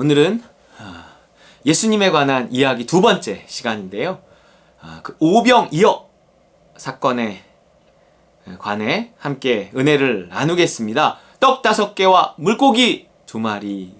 오늘은 아, 예수님에 관한 이야기 두 번째 시간인데요. 아, 그 오병 이어 사건에 관해 함께 은혜를 나누겠습니다. 떡 다섯 개와 물고기 두 마리.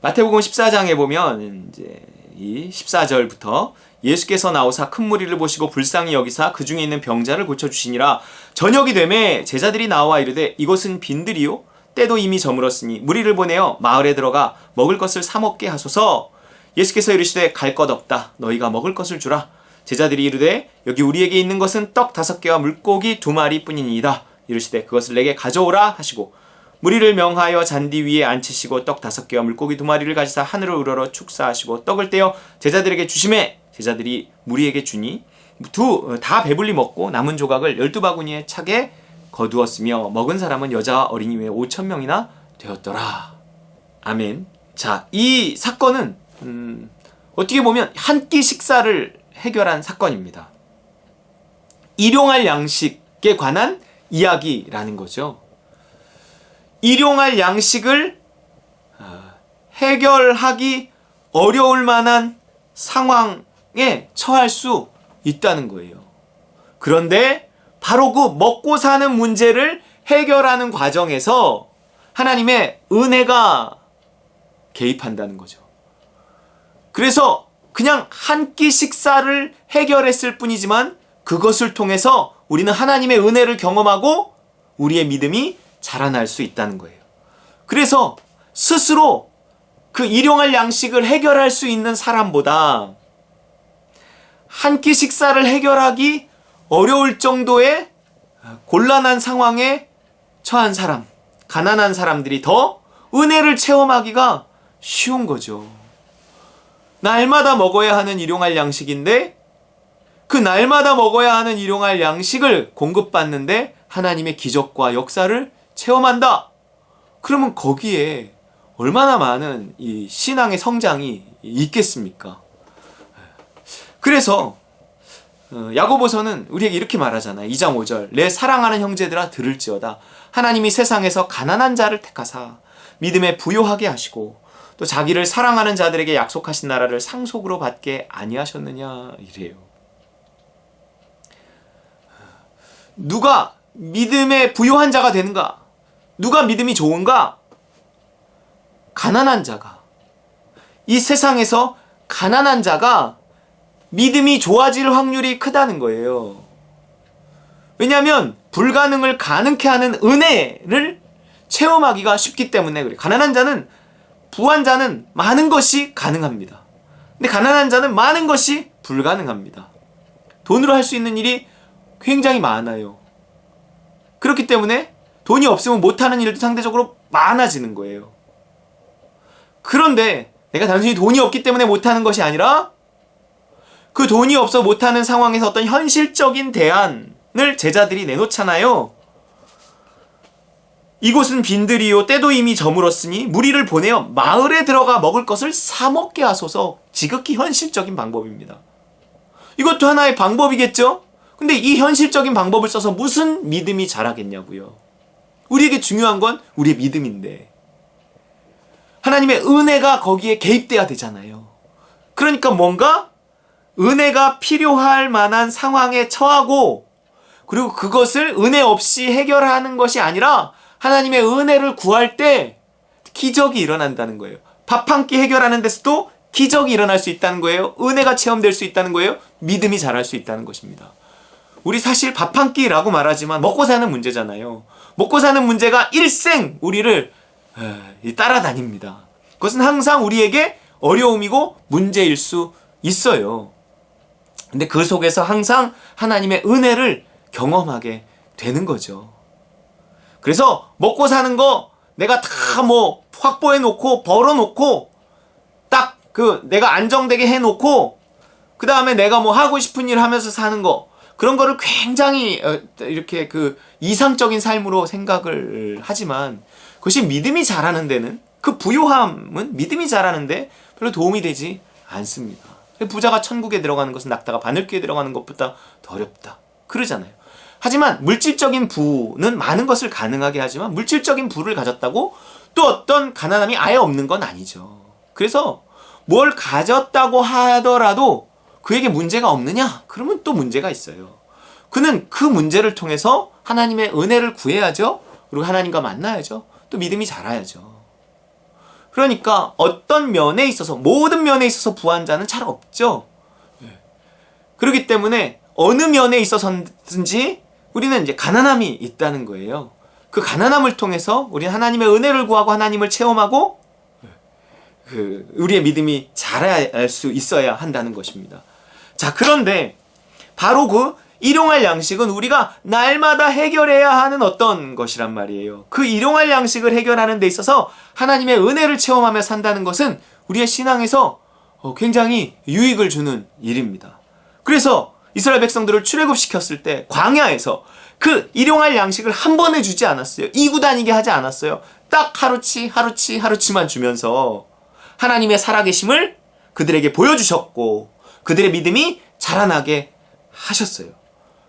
마태복음 14장에 보면 이제 이 14절부터 예수께서 나오사 큰 무리를 보시고 불쌍히 여기사 그 중에 있는 병자를 고쳐 주시니라 저녁이 되매 제자들이 나와 이르되 이것은 빈들이요 때도 이미 저물었으니 무리를 보내어 마을에 들어가 먹을 것을 사 먹게 하소서. 예수께서 이르시되 갈 것 없다. 너희가 먹을 것을 주라. 제자들이 이르되 여기 우리에게 있는 것은 떡 다섯 개와 물고기 두 마리뿐이니이다. 이르시되 그것을 내게 가져오라 하시고 무리를 명하여 잔디 위에 앉히시고 떡 다섯 개와 물고기 두 마리를 가지사 하늘을 우러러 축사하시고 떡을 떼어 제자들에게 주심에 제자들이 무리에게 주니 두 다 배불리 먹고 남은 조각을 열두 바구니에 차게 거두었으며 먹은 사람은 여자와 어린이 외에 오천 명이나 되었더라. 아멘. 자, 이 사건은 음, 어떻게 보면 한 끼 식사를 해결한 사건입니다. 일용할 양식에 관한 이야기라는 거죠. 일용할 양식을 아, 해결하기 어려울 만한 상황에 처할 수 있다는 거예요. 그런데 바로 그 먹고 사는 문제를 해결하는 과정에서 하나님의 은혜가 개입한다는 거죠. 그래서 그냥 한 끼 식사를 해결했을 뿐이지만 그것을 통해서 우리는 하나님의 은혜를 경험하고 우리의 믿음이 자라날 수 있다는 거예요. 그래서 스스로 그 일용할 양식을 해결할 수 있는 사람보다 한 끼 식사를 해결하기 어려울 정도의 곤란한 상황에 처한 사람, 가난한 사람들이 더 은혜를 체험하기가 쉬운 거죠. 날마다 먹어야 하는 일용할 양식인데 그 날마다 먹어야 하는 일용할 양식을 공급받는데 하나님의 기적과 역사를 체험한다. 그러면 거기에 얼마나 많은 이 신앙의 성장이 있겠습니까? 그래서 어, 야고보서는 우리에게 이렇게 말하잖아요. 2장 5절. 내 사랑하는 형제들아 들을지어다. 하나님이 세상에서 가난한 자를 택하사 믿음에 부요하게 하시고 또 자기를 사랑하는 자들에게 약속하신 나라를 상속으로 받게 아니하셨느냐 이래요. 누가 믿음에 부요한 자가 되는가? 누가 믿음이 좋은가? 가난한 자가. 이 세상에서 가난한 자가 믿음이 좋아질 확률이 크다는 거예요. 왜냐하면 불가능을 가능케 하는 은혜를 체험하기가 쉽기 때문에 그래. 가난한 자는 부한 자는 많은 것이 가능합니다. 근데 가난한 자는 많은 것이 불가능합니다. 돈으로 할 수 있는 일이 굉장히 많아요. 그렇기 때문에 돈이 없으면 못하는 일도 상대적으로 많아지는 거예요. 그런데 내가 단순히 돈이 없기 때문에 못하는 것이 아니라 그 돈이 없어 못하는 상황에서 어떤 현실적인 대안을 제자들이 내놓잖아요. 이곳은 빈들이요 때도 이미 저물었으니 무리를 보내어 마을에 들어가 먹을 것을 사 먹게 하소서 지극히 현실적인 방법입니다. 이것도 하나의 방법이겠죠? 근데 이 현실적인 방법을 써서 무슨 믿음이 자라겠냐고요. 우리에게 중요한 건 우리의 믿음인데 하나님의 은혜가 거기에 개입돼야 되잖아요. 그러니까 뭔가 은혜가 필요할 만한 상황에 처하고 그리고 그것을 은혜 없이 해결하는 것이 아니라 하나님의 은혜를 구할 때 기적이 일어난다는 거예요. 밥 한 끼 해결하는 데서도 기적이 일어날 수 있다는 거예요. 은혜가 체험될 수 있다는 거예요. 믿음이 자랄 수 있다는 것입니다. 우리 사실 밥 한 끼라고 말하지만 먹고 사는 문제잖아요. 먹고 사는 문제가 일생 우리를 따라다닙니다. 그것은 항상 우리에게 어려움이고 문제일 수 있어요. 근데 그 속에서 항상 하나님의 은혜를 경험하게 되는 거죠. 그래서 먹고 사는 거 내가 다 뭐 확보해 놓고 벌어 놓고 딱 그 내가 안정되게 해 놓고 그 다음에 내가 뭐 하고 싶은 일 하면서 사는 거 그런 거를 굉장히 어, 이렇게 그 이상적인 삶으로 생각을 하지만 그것이 믿음이 자라는 데는 그 부요함은 믿음이 자라는데 별로 도움이 되지 않습니다. 부자가 천국에 들어가는 것은 낙타가 바늘귀에 들어가는 것보다 더 어렵다. 그러잖아요. 하지만 물질적인 부는 많은 것을 가능하게 하지만 물질적인 부를 가졌다고 또 어떤 가난함이 아예 없는 건 아니죠. 그래서 뭘 가졌다고 하더라도 그에게 문제가 없느냐? 그러면 또 문제가 있어요. 그는 그 문제를 통해서 하나님의 은혜를 구해야죠. 그리고 하나님과 만나야죠. 또 믿음이 자라야죠. 그러니까 어떤 면에 있어서 모든 면에 있어서 부한 자는 잘 없죠. 예. 그렇기 때문에 어느 면에 있어서든지 우리는 이제 가난함이 있다는 거예요. 그 가난함을 통해서 우리는 하나님의 은혜를 구하고 하나님을 체험하고 그 우리의 믿음이 자랄 수 있어야 한다는 것입니다. 자, 그런데 바로 그 일용할 양식은 우리가 날마다 해결해야 하는 어떤 것이란 말이에요. 그 일용할 양식을 해결하는 데 있어서 하나님의 은혜를 체험하며 산다는 것은 우리의 신앙에서 어, 굉장히 유익을 주는 일입니다. 그래서 이스라엘 백성들을 출애굽시켰을 때 광야에서 그 일용할 양식을 한 번에 주지 않았어요. 이구 다니게 하지 않았어요. 딱 하루치 하루치 하루치만 주면서 하나님의 살아계심을 그들에게 보여주셨고 그들의 믿음이 자라나게 하셨어요.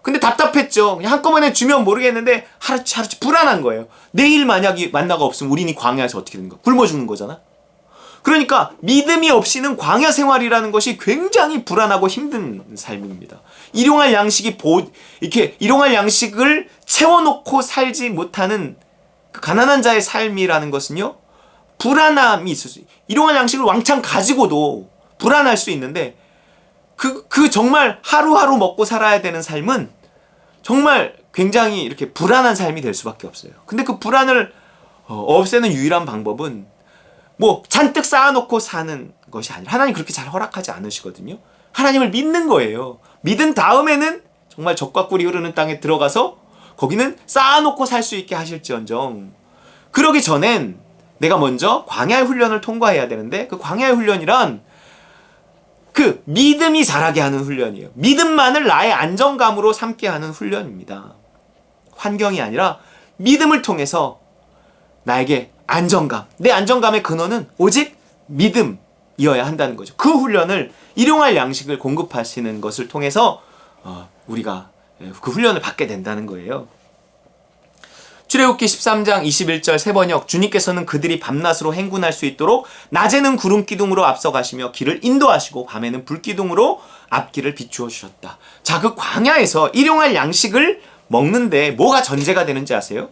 근데 답답했죠. 그냥 한꺼번에 주면 모르겠는데 하루치 하루치 불안한 거예요. 내일 만약에 만나가 없으면 우리는 이 광야에서 어떻게 되는 거야? 굶어 죽는 거잖아. 그러니까 믿음이 없이는 광야 생활이라는 것이 굉장히 불안하고 힘든 삶입니다. 일용할 양식이 보 이렇게 일용할 양식을 채워놓고 살지 못하는 그 가난한 자의 삶이라는 것은요 불안함이 있을 수. 일용할 양식을 왕창 가지고도 불안할 수 있는데 그, 그 정말 하루하루 먹고 살아야 되는 삶은 정말 굉장히 이렇게 불안한 삶이 될 수밖에 없어요. 근데 그 불안을 어, 없애는 유일한 방법은 뭐 잔뜩 쌓아놓고 사는 것이 아니라 하나님 그렇게 잘 허락하지 않으시거든요. 하나님을 믿는 거예요. 믿은 다음에는 정말 적과 꿀이 흐르는 땅에 들어가서 거기는 쌓아놓고 살 수 있게 하실지언정 그러기 전엔 내가 먼저 광야의 훈련을 통과해야 되는데 그 광야의 훈련이란 그 믿음이 자라게 하는 훈련이에요. 믿음만을 나의 안정감으로 삼게 하는 훈련입니다. 환경이 아니라 믿음을 통해서 나에게 안정감, 내 안정감의 근원은 오직 믿음이어야 한다는 거죠. 그 훈련을 일용할 양식을 공급하시는 것을 통해서 어, 우리가 그 훈련을 받게 된다는 거예요. 출애굽기 13장 21절 세 번역 주님께서는 그들이 밤낮으로 행군할 수 있도록 낮에는 구름 기둥으로 앞서 가시며 길을 인도하시고 밤에는 불 기둥으로 앞길을 비추어 주셨다. 자, 그 광야에서 일용할 양식을 먹는데 뭐가 전제가 되는지 아세요?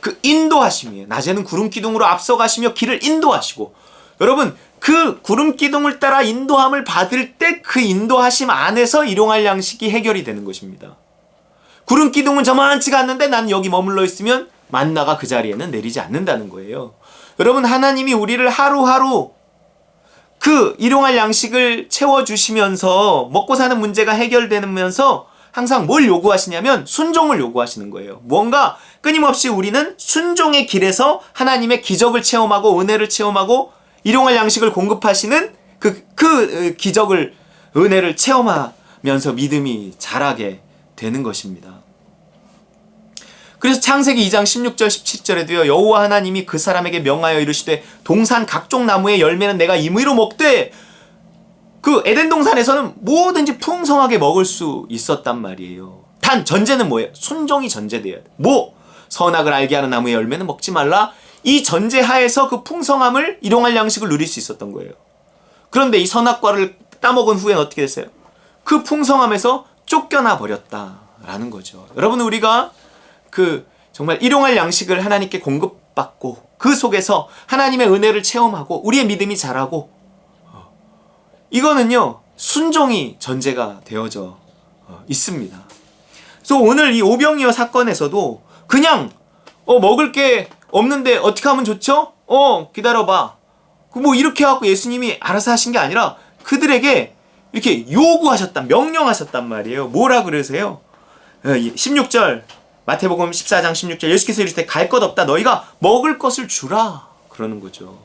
그 인도하심이에요. 낮에는 구름 기둥으로 앞서 가시며 길을 인도하시고 여러분 그 구름 기둥을 따라 인도함을 받을 때 그 인도하심 안에서 일용할 양식이 해결이 되는 것입니다. 구름 기둥은 저만치 갔는데 난 여기 머물러 있으면 만나가 그 자리에는 내리지 않는다는 거예요. 여러분 하나님이 우리를 하루하루 그 일용할 양식을 채워주시면서 먹고 사는 문제가 해결되면서 항상 뭘 요구하시냐면 순종을 요구하시는 거예요. 뭔가 끊임없이 우리는 순종의 길에서 하나님의 기적을 체험하고 은혜를 체험하고 일용할 양식을 공급하시는 그, 그 기적을, 은혜를 체험하면서 믿음이 자라게 되는 것입니다. 그래서 창세기 2장 16절 17절에도요. 여호와 하나님이 그 사람에게 명하여 이르시되 동산 각종 나무의 열매는 내가 임의로 먹되 그 에덴 동산에서는 뭐든지 풍성하게 먹을 수 있었단 말이에요. 단 전제는 뭐예요? 순종이 전제돼야 돼. 뭐 선악을 알게 하는 나무의 열매는 먹지 말라. 이 전제 하에서 그 풍성함을 일용할 양식을 누릴 수 있었던 거예요. 그런데 이 선악과를 따먹은 후엔 어떻게 됐어요? 그 풍성함에서 쫓겨나 버렸다라는 거죠. 여러분 우리가 그 정말 일용할 양식을 하나님께 공급받고 그 속에서 하나님의 은혜를 체험하고 우리의 믿음이 자라고 어, 이거는요 순종이 전제가 되어져 어, 있습니다. 그래서 오늘 이 오병이어 사건에서도 그냥 어 먹을 게 없는데 어떻게 하면 좋죠? 어 기다려봐. 그뭐 이렇게 하고 예수님이 알아서 하신 게 아니라 그들에게 이렇게 요구하셨다, 명령하셨단 말이에요. 뭐라 그러세요? 16절, 마태복음 14장 16절, 예수께서 이르시되 갈 것 없다. 너희가 먹을 것을 주라. 그러는 거죠.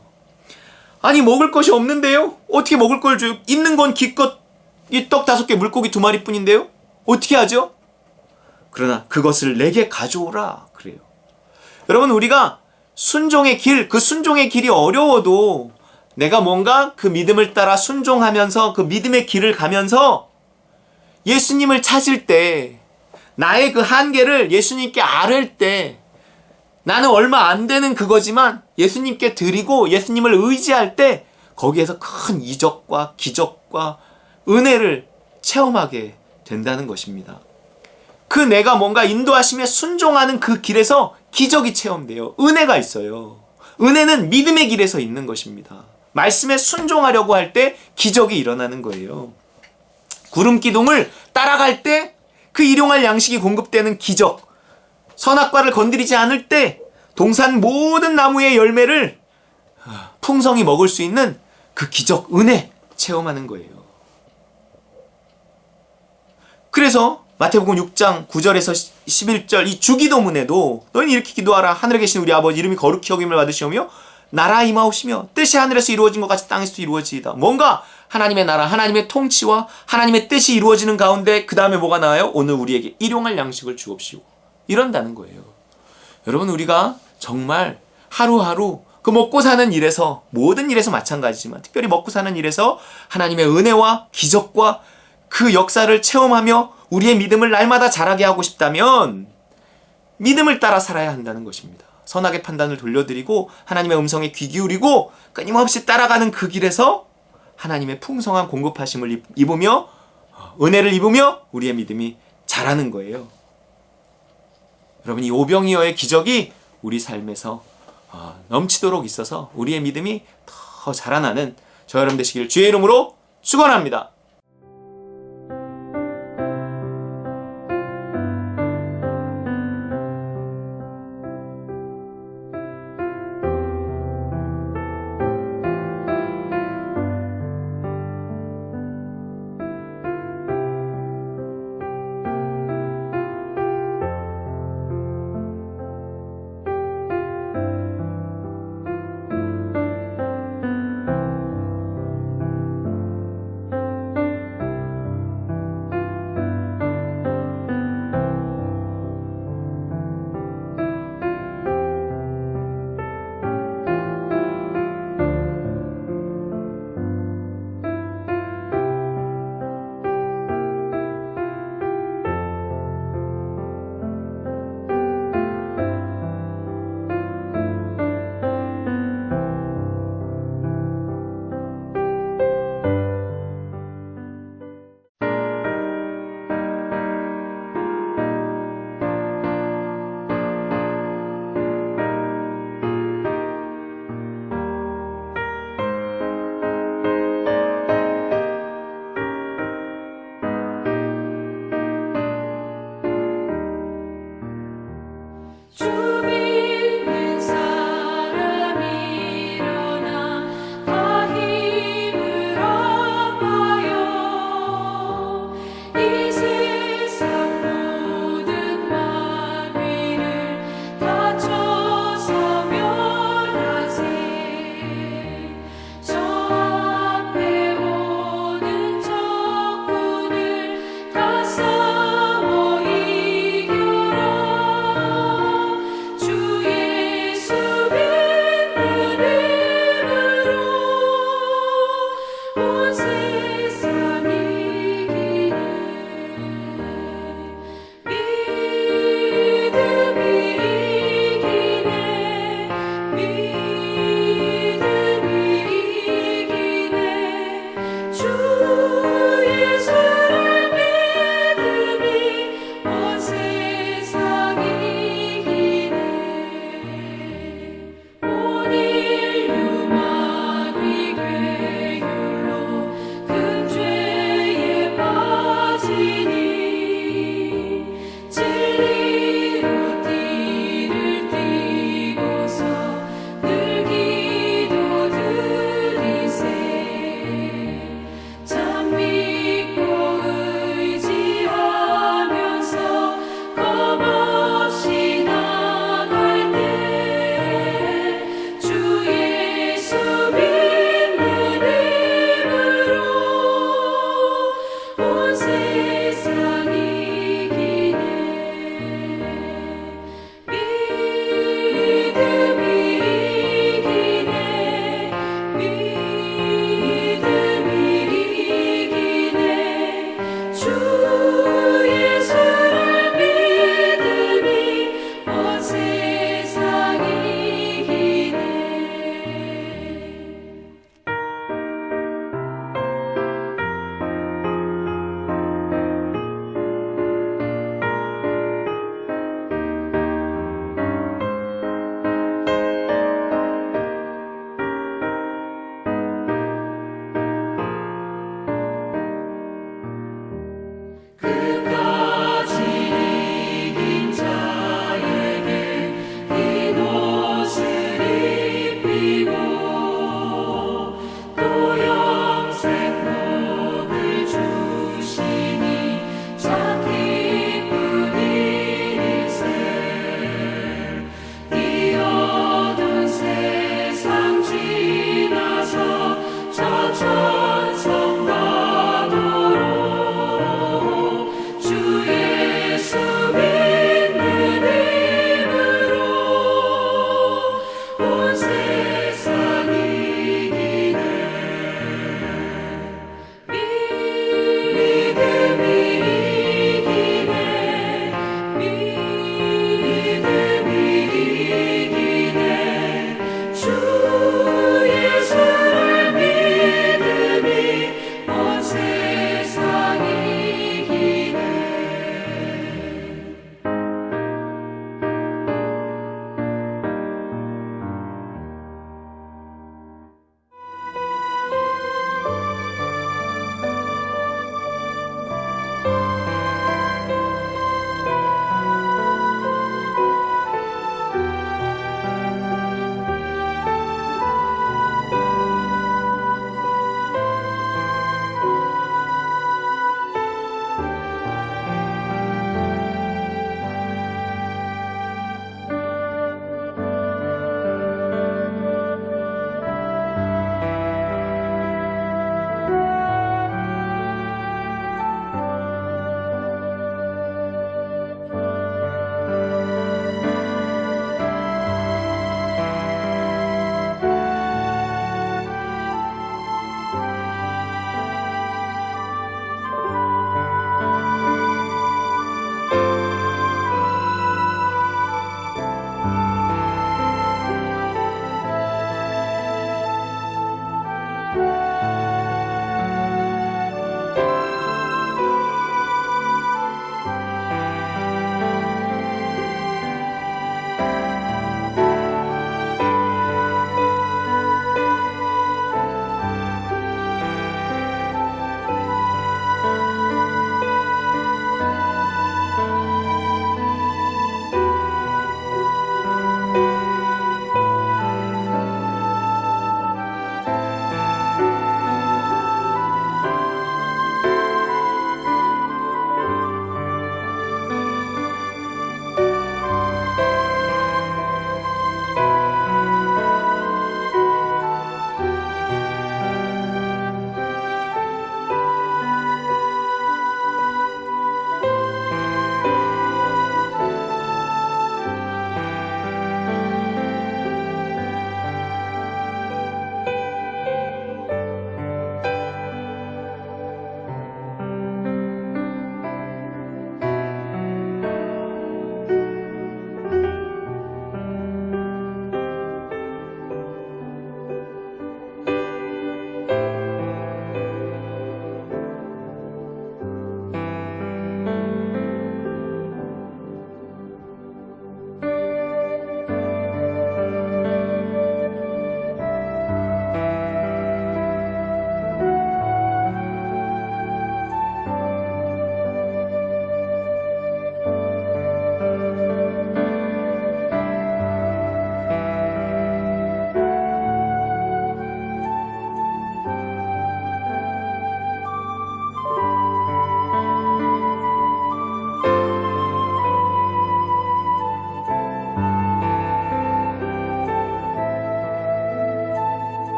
아니, 먹을 것이 없는데요? 어떻게 먹을 걸 줘요? 있는 건 기껏 이 떡 다섯 개, 물고기 두 마리 뿐인데요? 어떻게 하죠? 그러나 그것을 내게 가져오라. 그래요. 여러분, 우리가 순종의 길, 그 순종의 길이 어려워도 내가 뭔가 그 믿음을 따라 순종하면서 그 믿음의 길을 가면서 예수님을 찾을 때 나의 그 한계를 예수님께 아를 때 나는 얼마 안 되는 그거지만 예수님께 드리고 예수님을 의지할 때 거기에서 큰 이적과 기적과 은혜를 체험하게 된다는 것입니다. 그 내가 뭔가 인도하심에 순종하는 그 길에서 기적이 체험돼요. 은혜가 있어요. 은혜는 믿음의 길에서 있는 것입니다. 말씀에 순종하려고 할 때 기적이 일어나는 거예요. 구름 기둥을 따라갈 때 그 일용할 양식이 공급되는 기적. 선악과를 건드리지 않을 때 동산 모든 나무의 열매를 풍성히 먹을 수 있는 그 기적, 은혜 체험하는 거예요. 그래서 마태복음 6장 9절에서 11절 이 주기도문에도 너희는 이렇게 기도하라 하늘에 계신 우리 아버지 이름이 거룩히 여김을 받으시오며 나라 임하옵시며 뜻이 하늘에서 이루어진 것 같이 땅에서도 이루어지이다. 뭔가 하나님의 나라, 하나님의 통치와 하나님의 뜻이 이루어지는 가운데 그 다음에 뭐가 나와요? 오늘 우리에게 일용할 양식을 주옵시오. 이런다는 거예요. 여러분 우리가 정말 하루하루 그 먹고 사는 일에서 모든 일에서 마찬가지지만 특별히 먹고 사는 일에서 하나님의 은혜와 기적과 그 역사를 체험하며 우리의 믿음을 날마다 자라게 하고 싶다면 믿음을 따라 살아야 한다는 것입니다. 선악의 판단을 돌려드리고 하나님의 음성에 귀 기울이고 끊임없이 따라가는 그 길에서 하나님의 풍성한 공급하심을 입- 입으며 어, 은혜를 입으며 우리의 믿음이 자라는 거예요. 여러분 이 오병이어의 기적이 우리 삶에서 어, 넘치도록 있어서 우리의 믿음이 더 자라나는 저 여러분 되시길 주의 이름으로 축원합니다.